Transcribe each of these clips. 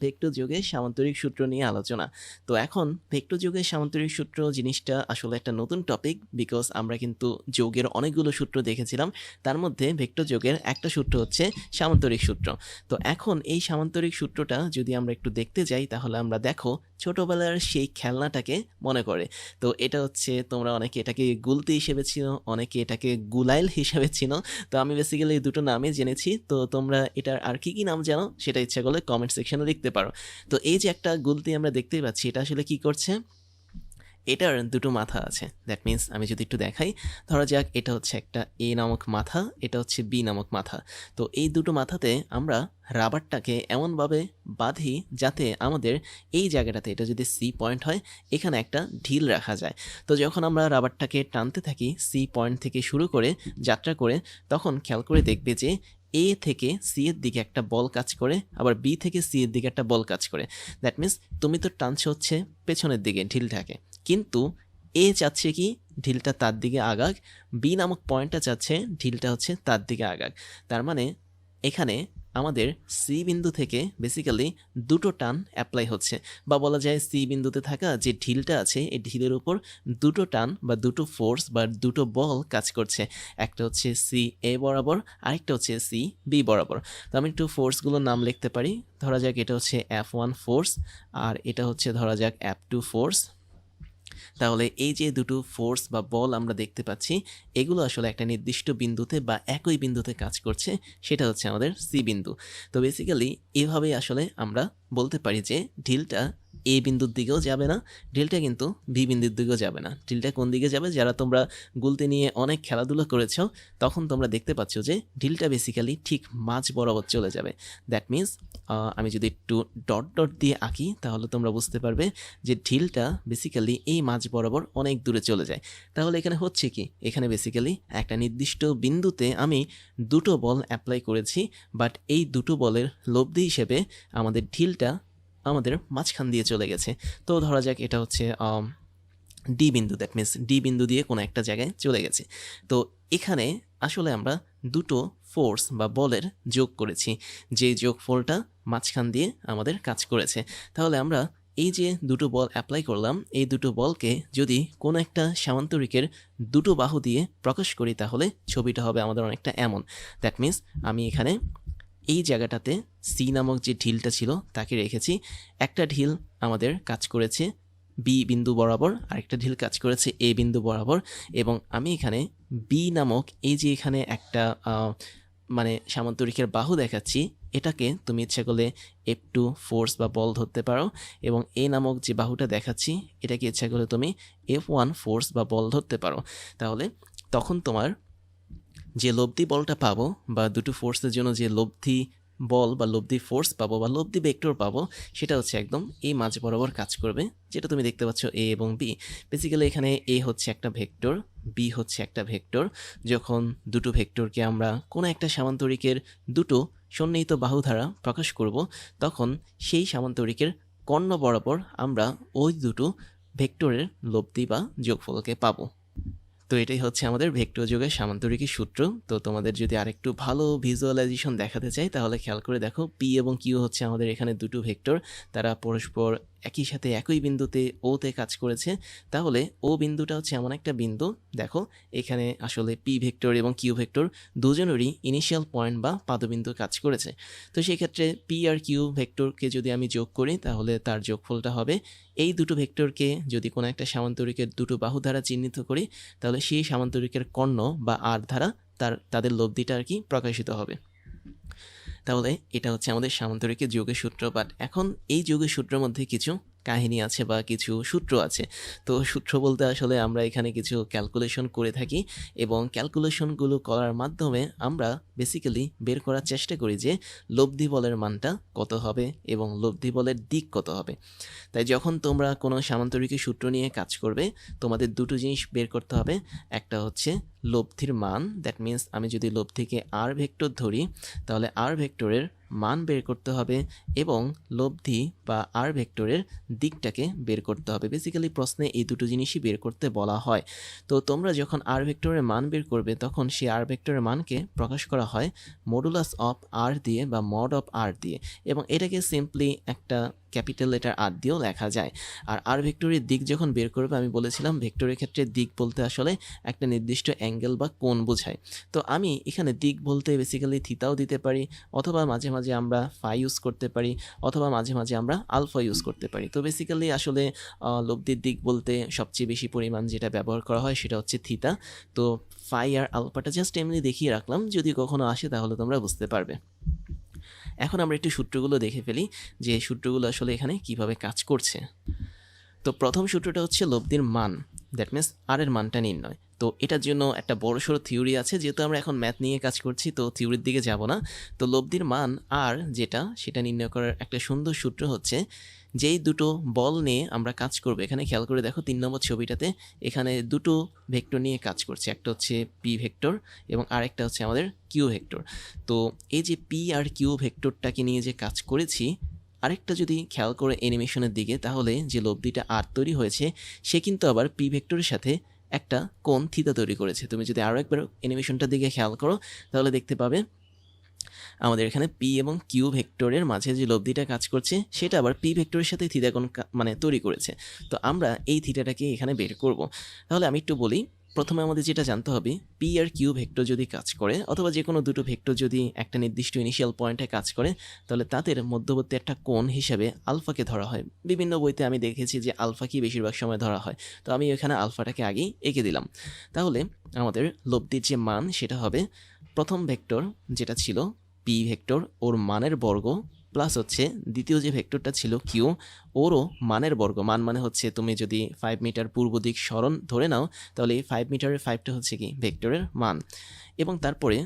Vector যোগের সামান্তরিক সূত্র নিয়ে আলোচনা। তো এখন ভেক্টর যোগের সামান্তরিক সূত্র জিনিসটা আসলে একটা নতুন টপিক বিকজ আমরা কিন্তু যোগের অনেকগুলো সূত্র দেখেছিলাম। তার মধ্যে ভেক্টর যোগের একটা সূত্র হচ্ছে সামান্তরিক সূত্র। তো এখন এই সামান্তরিক সূত্রটা যদি আমরা একটু দেখতে যাই তাহলে আমরা দেখো ছোটোবেলার সেই খেলনাটাকে মনে করে। তো এটা হচ্ছে তোমরা অনেকে এটাকে গুলতি হিসেবে চিনো, অনেকে এটাকে গুলাইল হিসেবে চিনো। তো আমি বেসিক্যালি দুটো নামে জেনেছি। তো তোমরা এটার আর কি কি নাম জানো সেটা ইচ্ছা করলে কমেন্ট সেকশনে লিখতে পারো। তো এই যে একটা গুলতি আমরা দেখতেই পাচ্ছি, এটা আসলে কি করছে? এটার দুটো মাথা আছে। দ্যাট মিন্স আমি যদি একটু দেখাই, ধরা যাক এটা হচ্ছে একটা এ নামক মাথা, এটা হচ্ছে বি নামক মাথা। তো এই দুটো মাথাতে আমরা রাবারটাকে এমনভাবে বাঁধি যাতে আমাদের এই জায়গাটাতে, এটা যদি সি পয়েন্ট হয়, এখানে একটা ঢিল রাখা যায়। তো যখন আমরা রাবারটাকে টানতে থাকি সি পয়েন্ট থেকে শুরু করে, যাত্রা করে, তখন খেয়াল করে দেখবে যে এ থেকে সি এর দিকে একটা বল কাজ করে, আবার বি থেকে সি এর দিকে একটা বল কাজ করে। দ্যাট মিন্স তুমি তো টানছো হচ্ছে পেছনের দিকে, ঢিলটাকে। কিন্তু এ চাচ্ছে কি? ঢিলটা তার দিকে আগাক। বি নামক পয়েন্টটা চাচ্ছে ঢিলটা হচ্ছে তার দিকে আগাক। তার মানে এখানে আমাদের সি বিন্দু থেকে বেসিক্যালি দুটো টান অ্যাপ্লাই হচ্ছে। বা বলা যায় সি বিন্দুতে থাকা যে ঢিলটা আছে, এই ঢিলের উপর দুটো টান বা দুটো ফোর্স বা দুটো বল কাজ করছে। একটা হচ্ছে সি এ বরাবর, আরেকটা হচ্ছে সি বি বরাবর। তো আমি একটু ফোর্সগুলোর নাম লিখতে পারি। ধরা যাক এটা হচ্ছে এফ ওয়ান ফোর্স আর এটা হচ্ছে ধরা যাক এফ টু ফোর্স তাহলে এই যে দুটো ফোর্স বা বল আমরা দেখতে পাচ্ছি, এগুলো আসলে একটা নির্দিষ্ট বিন্দুতে বা একই বিন্দুতে কাজ করছে, সেটা হচ্ছে আমাদের সি বিন্দু। তো বেসিক্যালি এভাবেই আসলে আমরা বলতে পারি যে ঢিলটা এ বিন্দুর দিকেও যাবে না, ঢিলটা কিন্তু বি বিন্দুর দিকেও যাবে না। ঢিলটা কোন দিকে যাবে? যারা তোমরা গুলতে নিয়ে অনেক খেলাধুলা করেছ, তখন তোমরা দেখতে পাচ্ছ যে ঢিলটা বেসিক্যালি ঠিক মাঝ বরাবর চলে যাবে। দ্যাট মিন্স আমি যদি একটু ডট ডট দিয়ে আঁকি, তাহলে তোমরা বুঝতে পারবে যে ঢিলটা বেসিক্যালি এই মাঝ বরাবর অনেক দূরে চলে যায়। তাহলে এখানে হচ্ছে কি? এখানে বেসিক্যালি একটা নির্দিষ্ট বিন্দুতে আমি দুটো বল অ্যাপ্লাই করেছি বাট এই দুটো বলের লব্ধি হিসেবে আমাদের ঢিলটা আমাদের মাঝখান দিয়ে চলে গেছে। তো ধরা যাক এটা হচ্ছে ডি বিন্দু দ্যাট মিন্স ডি বিন্দু দিয়ে কোনো একটা জায়গায় চলে গেছে। তো এখানে আসলে আমরা দুটো ফোর্স বা বলের যোগ করেছি, যে যোগফলটা মাঝখান দিয়ে আমাদের কাজ করেছে। তাহলে আমরা এই যে দুটো বল অ্যাপ্লাই করলাম, এই দুটো বলকে যদি কোনো একটা সামান্তরিকের দুটো বাহু দিয়ে প্রকাশ করি, তাহলে ছবিটা হবে আমাদের অনেকটা এমন। দ্যাট মিন্স আমি এখানে এই জায়গাটাতে সি নামক যে ঢিলটা ছিল, তাকে রেখেছি। একটা ঢিল আমাদের কাজ করেছে বি বিন্দু বরাবর, আরেকটা ঢিল কাজ করেছে এ বিন্দু বরাবর, এবং আমি এখানে বি নামক এই যে এখানে একটা মানে সামান্তরিকের বাহু দেখাচ্ছি, এটাকে তুমি ইচ্ছা করলে এফ টু ফোর্স বা বল ধরতে পারো, এবং এ নামক যে বাহুটা দেখাচ্ছি, এটাকে ইচ্ছা করলে তুমি এফ ওয়ান ফোর্স বা বল ধরতে পারো। তাহলে তখন তোমার যে লব্ধি বলটা পাবো বা দুটো ফোর্সের জন্য যে লব্ধি বল বা লব্ধি ফোর্স পাবো বা লব্ধি ভেক্টর পাবো, সেটা হচ্ছে একদম এই মাঝ বরাবর কাজ করবে, যেটা তুমি দেখতে পাচ্ছ এ এবং বি। বেসিক্যালি এখানে এ হচ্ছে একটা ভেক্টর বি হচ্ছে একটা ভেক্টর যখন দুটো ভেক্টরকে আমরা কোনো একটা সামান্তরিকের দুটো সন্নিহিত বাহু প্রকাশ করব, তখন সেই সামান্তরিকের কর্ণ বরাবর আমরা ওই দুটো ভেক্টরের লব্ধি বা যোগফলকে পাবো। তো এটাই হচ্ছে আমাদের ভেক্টর যুগের সামান্তরিকী সূত্র। তো তোমাদের যদি আরেকটু ভালো ভিজুয়ালাইজেশন দেখাতে চাই, তাহলে খেয়াল করে দেখো পি এবং কিউ হচ্ছে আমাদের এখানে দুটো ভেক্টর। তারা পরস্পর একই সাথে একই বিন্দুতে ওতে কাজ করেছে, তাহলে ও বিন্দুটা হচ্ছে এমন একটা বিন্দু। দেখো, এখানে আসলে পি ভেক্টর এবং কিউ ভেক্টর দুজনেরই ইনিশিয়াল পয়েন্ট বা পাদবিন্দু কাজ করেছে। তো সেই ক্ষেত্রে পি আর কিউ ভেক্টরকে যদি আমি যোগ করি, তাহলে তার যোগফলটা হবে। এই দুটো ভেক্টরকে যদি কোনো একটা সামান্তরিকের দুটো বাহু দ্বারা চিহ্নিত করি, তাহলে সেই সামান্তরিকের কর্ণ বা আর দ্বারা তার, তাদের লব্ধিটা আর কি প্রকাশিত হবে। তাহলে এটা হচ্ছে আমাদের সামান্তরিক যোগের সূত্র বাট এখন এই যোগের সূত্রের মধ্যে কিছু কাহিনী আছে বা কিছু সূত্র আছে। তো সূত্র বলতে আসলে আমরা এখানে কিছু ক্যালকুলেশন করে থাকি এবং ক্যালকুলেশনগুলো করার মাধ্যমে আমরা বেসিক্যালি বের করার চেষ্টা করি যে লব্ধি বলের মানটা কত হবে এবং লব্ধি বলের দিক কত হবে। তাই যখন তোমরা কোনো সামান্তরিক সূত্র নিয়ে কাজ করবে, তোমাদের দুটো জিনিস বের করতে হবে। একটা হচ্ছে লব্ধির মান দ্যাট মিন্স আমি যদি লব্ধিকে আর ভেক্টর ধরি, তাহলে আর ভেক্টরের মান বের করতে হবে এবং লব্ধি বা আর ভেক্টরের দিকটাকে বের করতে হবে। বেসিক্যালি প্রশ্নে এই দুটো জিনিসই বের করতে বলা হয়। তো তোমরা যখন আর ভেক্টরের মান বের করবে, তখন সেই আর ভেক্টরের মানকে প্রকাশ করা হয় মডুলাস অফ আর দিয়ে বা মড অফ আর দিয়ে। এবং এটাকে সিম্পলি একটা ক্যাপিটাল লেটার আর দিয়েও লেখা যায়। আর আর ভেক্টরের দিক যখন বের করবে, আমি বলেছিলাম ভেক্টরের ক্ষেত্রে দিক বলতে আসলে একটা নির্দিষ্ট অ্যাঙ্গেল বা কোণ বোঝায়। তো আমি এখানে দিক বলতে বেসিক্যালি থিতাও দিতে পারি, অথবা মাঝে মাঝে আমরা ফাই ইউজ করতে পারি, অথবা মাঝে মাঝে আমরা আলফা ইউজ করতে পারি। তো বেসিক্যালি আসলে লব্ধির দিক বলতে সবচেয়ে বেশি পরিমাণ যেটা ব্যবহার করা হয় সেটা হচ্ছে থিতা তো ফাই আর আলফাটা জাস্ট এমনি দেখিয়ে রাখলাম, যদি কখনো আসে তাহলে তোমরা বুঝতে পারবে। এখন আমরা একটু সূত্রগুলো দেখে ফেলি যে সূত্রগুলো আসলে এখানে কীভাবে কাজ করছে। তো প্রথম সূত্রটা হচ্ছে লব্ধির মান। দ্যাট মিনস আর এর মানটা নির্ণয়। তো এটার জন্য একটা বড় সড়ো থিওরি আছে, যেহেতু আমরা এখন ম্যাথ নিয়ে কাজ করছি, তো থিওরির দিকে যাব না। তো লব্ধির মান আর যেটা, সেটা নির্ণয় করার একটা সুন্দর সূত্র হচ্ছে যেই দুটো বল নিয়ে আমরা কাজ করব, এখানে খেয়াল করে দেখো তিন নম্বর ছবিটাতে এখানে দুটো ভেক্টর নিয়ে কাজ করছে, একটা হচ্ছে পি ভেক্টর এবং আরেকটা হচ্ছে আমাদের কিউ ভেক্টর। তো এই যে পি আর কিউ ভেক্টরটাকে নিয়ে যে কাজ করেছি, আরেকটা যদি খেয়াল করে অ্যানিমেশনের দিকে, তাহলে যে লব্ধিটা আর তৈরি হয়েছে, সে কিন্তু আবার পি ভেক্টরের সাথে একটা কোণ থিতা তৈরি করেছে। তুমি যদি আরও একবার অ্যানিমেশনটার দিকে খেয়াল করো, তাহলে দেখতে পাবে আমাদের এখানে পি এবং কিউ ভেক্টরের মাঝে যে লব্ধিটা কাজ করছে, সেটা আবার পি ভেক্টরের সাথে থিতা কোণ মানে তৈরি করেছে। তো আমরা এই থিটাটাকে এখানে বের করব। তাহলে আমি একটু বলি, প্রথমে আমাদের যেটা জানতে হবে পি আর কিউ ভেক্টর যদি কাজ করে, অথবা যে কোনো দুটো ভেক্টর যদি একটা নির্দিষ্ট ইনিশিয়াল পয়েন্টে কাজ করে, তাহলে তাদের মধ্যবর্তী একটা কোণ হিসেবে আলফাকে ধরা হয়। বিভিন্ন বইতে আমি দেখেছি যে আলফাকেই বেশিরভাগ সময় ধরা হয়। তো আমি এখানে আলফাটাকে আগেই এঁকে দিলাম। তাহলে আমাদের লব্ধির যে মান, সেটা হবে প্রথম ভেক্টর যেটা ছিল পি ভেক্টর ওর মানের বর্গ প্লাস হচ্ছে দ্বিতীয় যে ভেক্টরটা ছিল কিউ ওরও মানের বর্গ। মান মানে হচ্ছে তুমি যদি ফাইভ মিটার পূর্ব দিক স্মরণ ধরে নাও, তাহলে এই ফাইভ মিটারের ফাইভটা হচ্ছে কি? ভেক্টরের মান। এবং তারপরে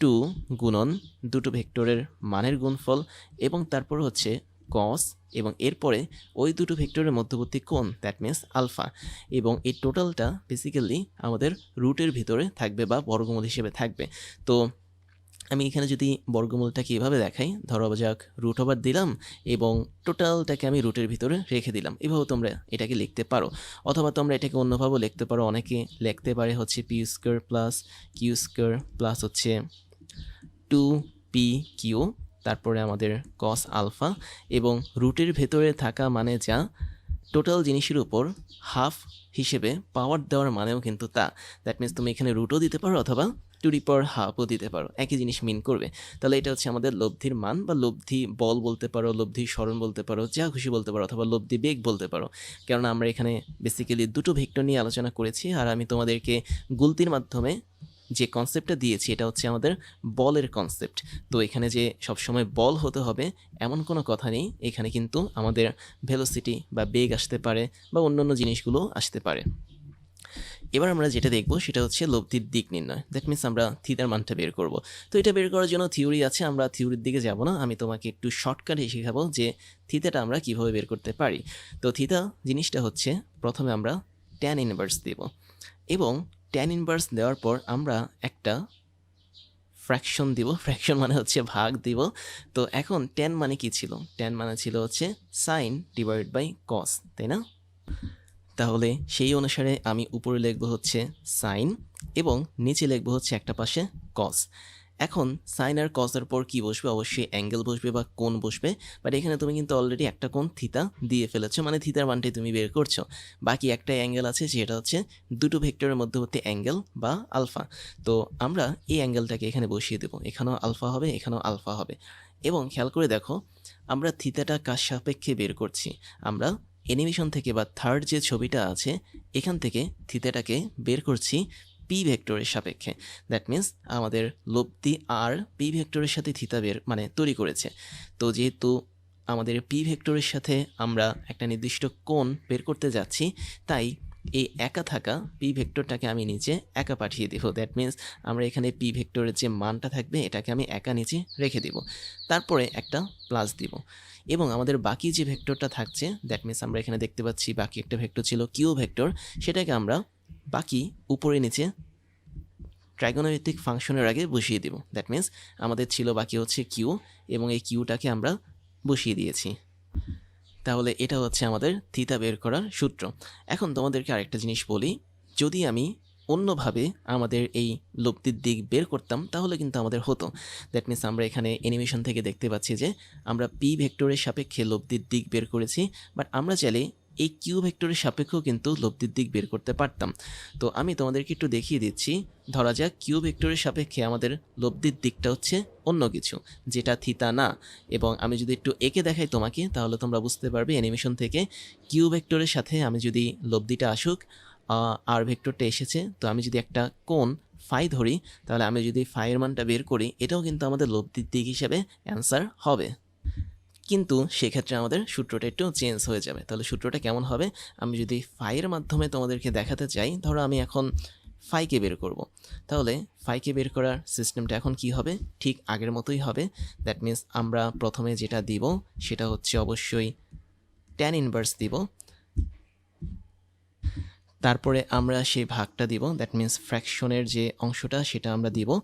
টু গুণন দুটো ভেক্টরের মানের গুণফল এবং তারপর হচ্ছে কস এবং এরপরে ওই দুটো ভেক্টরের মধ্যবর্তী কোণ দ্যাট মিনস আলফা এবং এই টোটালটা বেসিক্যালি আমাদের রুটের ভিতরে থাকবে বা বর্গমূল হিসেবে থাকবে। তো আমি এখানে যদি বর্গমূলটাকে এভাবে দেখাই, ধরো যাক রুট ওভার দিলাম এবং টোটালটাকে আমি রুটের ভিতরে রেখে দিলাম। এভাবে তোমরা এটাকে লিখতে পারো। অথবা তোমরা এটাকে অন্যভাবেও লিখতে পারো। অনেকে লিখতে পারে হচ্ছে P square plus Q square plus হচ্ছে টু পি কিউ তারপরে আমাদের কস আলফা এবং রুটের ভেতরে থাকা মানে যা টোটাল জিনিসের উপর হাফ হিসেবে পাওয়ার দেওয়ার মানেও কিন্তু তা। দ্যাট মিনস তুমি এখানে রুটও দিতে পারো অথবা টু পাওয়ার হাফও দিতে পারো। একই জিনিস মিন করবে। তাহলে এটা হচ্ছে আমাদের লব্ধির মান বা লব্ধি বল বলতে পারো, লব্ধি স্মরণ বলতে পারো, যা খুশি বলতে পারো অথবা লব্ধি বেগ বলতে পারো। কেননা আমরা এখানে বেসিক্যালি দুটো ভেক্টর নিয়ে আলোচনা করেছি আর আমি তোমাদেরকে গুলতির মাধ্যমে যে কনসেপ্টটা দিয়েছি, এটা হচ্ছে আমাদের বলের কনসেপ্ট তো এখানে যে সবসময় বল হতে হবে, এমন কোনো কথা নেই। এখানে কিন্তু আমাদের ভেলোসিটি বা বেগ আসতে পারে বা অন্যান্য জিনিসগুলো আসতে পারে। এবার আমরা যেটা দেখব সেটা হচ্ছে লব্ধির দিক নির্ণয়। দ্যাট মিনস আমরা থিতার মানটা বের করব। তো এটা বের করার জন্য থিওরি আছে, আমরা থিওরির দিকে যাব না। আমি তোমাকে একটু শর্টকাটে শেখাবো যে থিতাটা আমরা কীভাবে বের করতে পারি। তো থিতা জিনিসটা হচ্ছে প্রথমে আমরা ট্যান ইনভার্স দেব। এবং ট্যান ইনভার্স দেওয়ার পর আমরা একটা ফ্র্যাকশন দিব। ফ্র্যাকশন মানে হচ্ছে ভাগ দিব। তো এখন টেন মানে কি ছিল? টেন মানে ছিল হচ্ছে সাইন ডিভাইড বাই কস তাই না? তাহলে সেই অনুসারে আমি উপরে লিখব হচ্ছে সাইন এবং নিচে লিখব হচ্ছে একটা পাশে কস এখন সাইন আর কসের পর কি বসবে? অবশ্যই অ্যাঙ্গেল বসবে বা কোণ বসবে। বাট এখানে তুমি কিন্তু অলরেডি একটা কোণ থিতা দিয়ে ফেলেছো। মানে থিতার মানটাই তুমি বের করছ। বাকি একটা অ্যাঙ্গেল আছে যেটা হচ্ছে দুটো ভেক্টরের মধ্যবর্তী অ্যাঙ্গেল বা আলফা তো আমরা এই অ্যাঙ্গেলটাকে এখানে বসিয়ে দেবো। এখানেও আলফা হবে, এখানেও আলফা হবে। এবং খেয়াল করে দেখো, আমরা থিতাটা কার সাপেক্ষে বের করছি? আমরা অ্যানিমেশন থেকে বা থার্ড যে ছবিটা আছে, এখান থেকে থিতাটাকে বের করছি পি ভেক্টরের সাপেক্ষে। দ্যাট মিন্স আমাদের লব্ধি আর পি ভেক্টরের সাথে থিতা বের মানে তৈরি করেছে। তো যেহেতু আমাদের পি ভেক্টরের সাথে আমরা একটা নির্দিষ্ট কোণ বের করতে যাচ্ছি, তাই এই একা থাকা পি ভেক্টরটাকে আমি নিচে একা পাঠিয়ে দেবো। দ্যাট মিন্স আমরা এখানে পি ভেক্টরের যে মানটা থাকবে, এটাকে আমি একা নিচে রেখে দিব। তারপরে একটা প্লাস দিব। এবং আমাদের বাকি যে ভেক্টরটা থাকছে দ্যাট মিন্স আমরা এখানে দেখতে পাচ্ছি বাকি একটা ভেক্টর ছিল কিউ ভেক্টর। সেটাকে আমরা বাকি উপরে নিচে ট্রাইগোনোমেট্রিক ফাংশনের আগে বসিয়ে দিব। দ্যাট মিন্স আমাদের ছিল বাকি হচ্ছে কিউ এবং এই কিউটাকে আমরা বসিয়ে দিয়েছি। তাহলে এটা হচ্ছে আমাদের থিতা বের করার সূত্র। এখন তোমাদেরকে আরেকটা জিনিস বলি, যদি আমি অন্যভাবে আমাদের এই লব্ধির দিক বের করতাম, তাহলে কিন্তু আমাদের হতো। দ্যাট মিনস আমরা এখানে অ্যানিমেশন থেকে দেখতে পাচ্ছি যে আমরা পি ভেক্টরের সাপেক্ষে লব্ধির দিক বের করেছি বাট আমরা চাইলে এই কিউ ভেক্টরের সাপেক্ষেও কিন্তু লব্ধির দিক বের করতে পারতাম। তো আমি তোমাদেরকে একটু দেখিয়ে দিচ্ছি। ধরা যাক কিউ ভেক্টরের সাপেক্ষে আমাদের লব্ধির দিকটা হচ্ছে অন্য কিছু, যেটা থিতা না। এবং আমি যদি একটু এঁকে দেখাই তোমাকে, তাহলে তোমরা বুঝতে পারবে অ্যানিমেশন থেকে কিউ ভেক্টরের সাথে আমি যদি লব্ধিটা আসুক আর ভেক্টরটা এসেছে। তো আমি যদি একটা কোণ ফাই ধরি, তাহলে আমি যদি ফাইয়ের মানটা বের করি, এটাও কিন্তু আমাদের লব্ধির দিক হিসেবে অ্যান্সার হবে। কিন্তু সেক্ষেত্রে আমাদের সূত্রটা একটু চেঞ্জ হয়ে যাবে। তাহলে সূত্রটা কেমন হবে? আমি যদি ফাইয়ের মাধ্যমে তোমাদেরকে দেখাতে চাই, ধরো আমি এখন ফাইকে বের করব। তাহলে ফাইকে বের করার সিস্টেমটা এখন কি হবে? ঠিক আগের মতোই হবে। দ্যাট মিন্স আমরা প্রথমে যেটা দিব, সেটা হচ্ছে অবশ্যই ট্যান ইনভার্স দিব। তারপরে আমরা সেই ভাগটা দিব দ্যাট মিন্স ফ্র্যাকশনের যে অংশটা, সেটা আমরা দিব।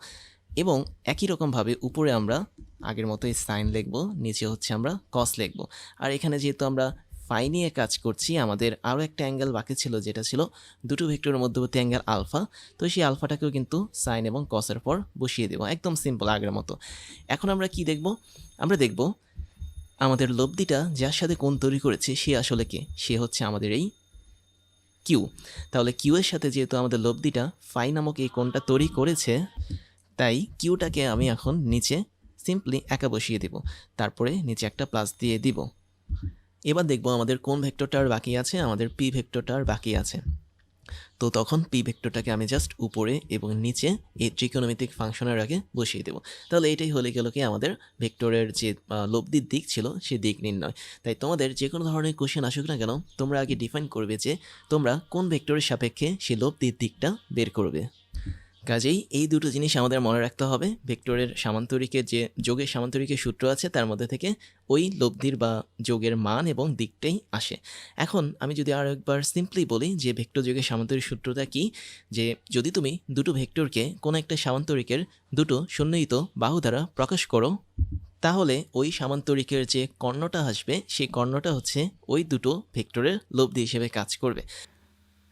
এবং একই রকমভাবে উপরে আমরা আগের মতোই সাইন লিখব, নিচে হচ্ছে আমরা কস লিখব। আর এখানে যেহেতু আমরা ফাই নিয়ে কাজ করছি, আমাদের আরও একটা অ্যাঙ্গেল বাকি ছিল, যেটা ছিল দুটো ভেক্টরের মধ্যবর্তী অ্যাঙ্গেল আলফা তো সেই আলফাটাকেও কিন্তু সাইন এবং কসের পর বসিয়ে দেবো, একদম সিম্পল আগের মতো। এখন আমরা কি দেখব? আমরা দেখব আমাদের লব্ধিটা যার সাথে কোন তৈরি করেছে, সে আসলে কে? সে হচ্ছে আমাদের এই কিউ তাহলে কিউ এর সাথে যেহেতু আমাদের লব্ধিটা ফাই নামক এই কোনটা তৈরি করেছে, তাই কিউটাকে আমি এখন নিচে সিম্পলি একা বসিয়ে দিব। তারপরে নিচে একটা প্লাস দিয়ে দিব। এবার দেখব আমাদের কোন ভেক্টরটা আর বাকি আছে, আমাদের পি ভেক্টরটা আর বাকি আছে। তো তখন পি ভেক্টরটাকে আমি জাস্ট উপরে এবং নিচে এই ট্রিকোনোমেট্রিক ফাংশনের আগে বসিয়ে দেবো। তাহলে এটাই হলে গেল কি আমাদের ভেক্টরের যে লব্ধির দিক ছিল সে দিক নির্ণয়। তাই তোমাদের যে কোনো ধরনের কোশ্চেন আসুক না কেন, তোমরা আগে ডিফাইন করবে যে তোমরা কোন ভেক্টরের সাপেক্ষে সেই লব্ধির দিকটা বের করবে। কাজেই এই দুটো জিনিস আমাদের মনে রাখতে হবে। ভেক্টরের সামান্তরিকের যে, যোগের সামান্তরিকের সূত্র আছে, তার মধ্যে থেকে ওই লব্ধির বা যোগের মান এবং দিকটাই আসে। এখন আমি যদি আরও একবার সিম্পলি বলি যে, ভেক্টর যোগের সামান্তরিক সূত্রটা কি? যে, যদি তুমি দুটো ভেক্টরকে কোনো একটা সামান্তরিকের দুটো সন্নিহিত বাহু দ্বারা প্রকাশ করো, তাহলে ওই সামান্তরিকের যে কর্ণটা আসবে, সেই কর্ণটা হচ্ছে ওই দুটো ভেক্টরের লব্ধি হিসেবে কাজ করবে।